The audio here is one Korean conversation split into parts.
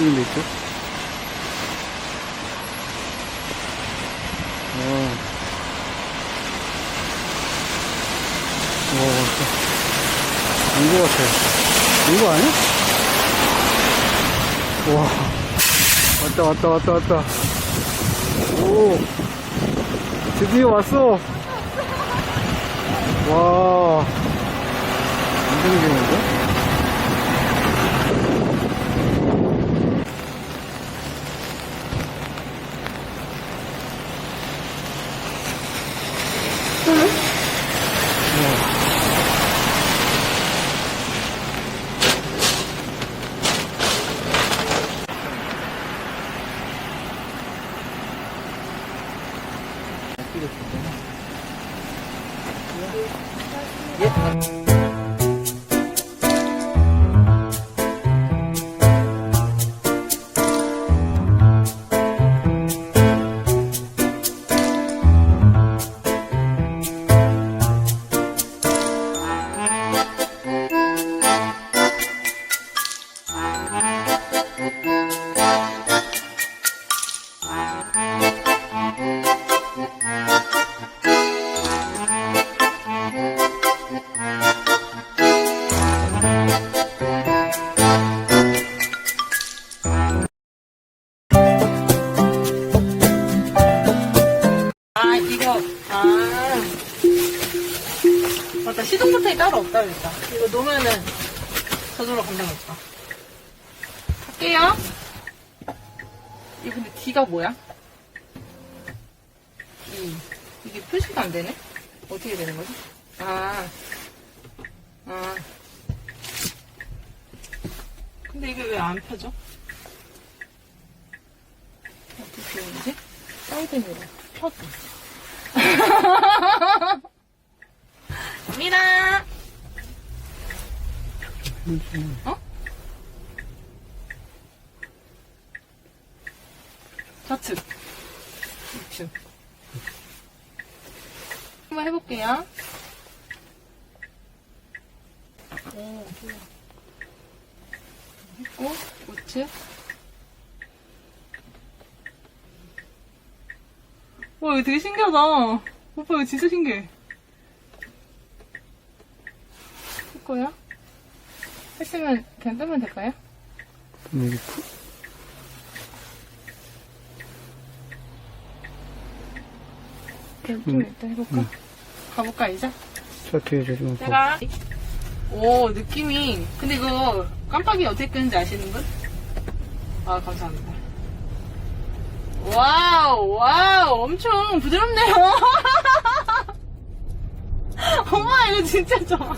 찍는데 있죠? 어. 어 와, 온거 같아. 온거 아니야? 와, 왔다, 왔다, 왔다, 왔다. 오, 드디어 왔어. 와, 완전 좋아. 데? 시동 버튼이 따로 없다 그랬다. 이거 놓으면은 저절로 간다겠다. 갈게요. 이거 근데 D가 뭐야? 이, 이게 표시가 안 되네? 어떻게 되는 거지? 아. 아. 근데 이게 왜 안 펴져? 어떻게 되는지? 사이드 미러 펴져. 미라. 어? 좌측. 우측. 한번 해볼게요. 오, 좋아. 했고, 우측. 와, 이거 되게 신기하다. 오빠, 이거 진짜 신기해. 했고요. 했으면 그냥 끄면 될까요? 여기 푸- 그럼 좀 이따 해볼까? 가볼까, 이제? 스타트 해주면 봐. 제가. 오, 느낌이. 근데 이거 깜빡이 어떻게 끄는지 아시는 분? 아, 감사합니다. 와우, 와우, 엄청 부드럽네요. 엄마, 이거 진짜 좋아.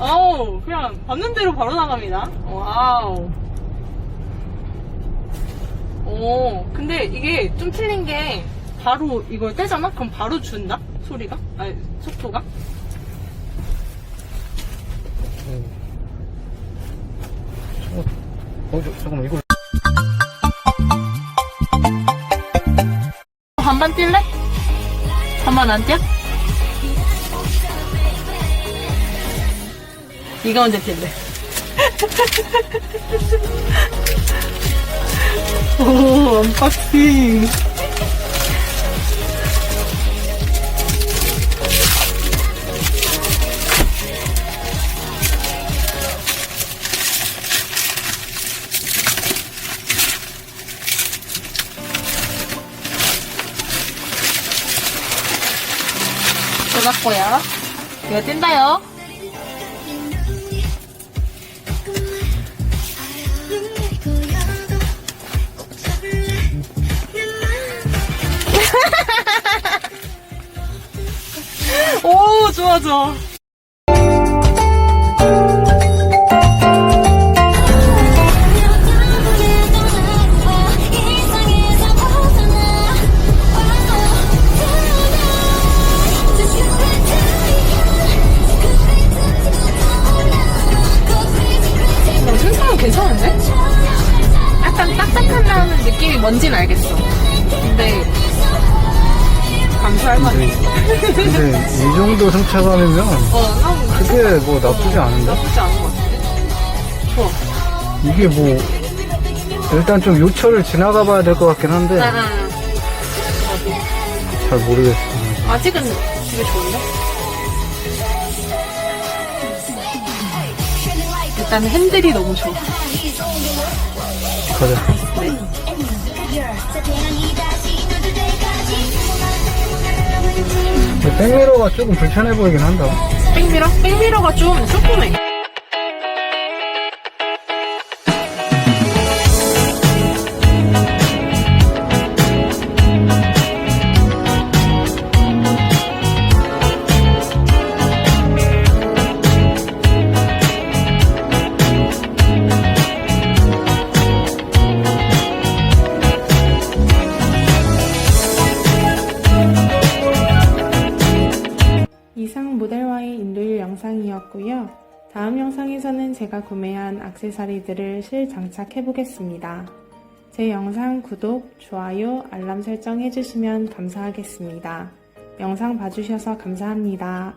어우, 그냥 받는 대로 바로 나갑니다. 와우. 오, 근데 이게 좀 틀린 게 바로 이걸 떼잖아? 그럼 바로 준다? 소리가? 아니, 속도가? 어, 저, 잠깐만, 이거. 반반 뛸래? 반반 안 뛰어? 이가 언제 뛸래? 오, 언박싱. 들어갔고요. 이거 뛴다요. 오, 좋아, 좋아. 어, 생각은 괜찮은데? 약간 딱딱하다는 느낌이 뭔진 알겠어. 근데, 감수할 만해. 근데 이 정도 승차감이면 어, 난 그게 뭐 나쁘지 않은데? 나쁘지 않은 것 같은데? 좋아. 이게 뭐, 일단 좀 요철을 지나가 봐야 될 것 같긴 한데, 응, 응. 잘 모르겠어. 아직은 되게 좋은데? 일단 핸들이 너무 좋아. 가자. 네. 백미러가 조금 불편해 보이긴 한다. 백미러? 백미러가 좀 조그매. 다음 영상에서는 제가 구매한 악세사리들을 실장착해 보겠습니다. 제 영상 구독, 좋아요, 알람 설정 해주시면 감사하겠습니다. 영상 봐주셔서 감사합니다.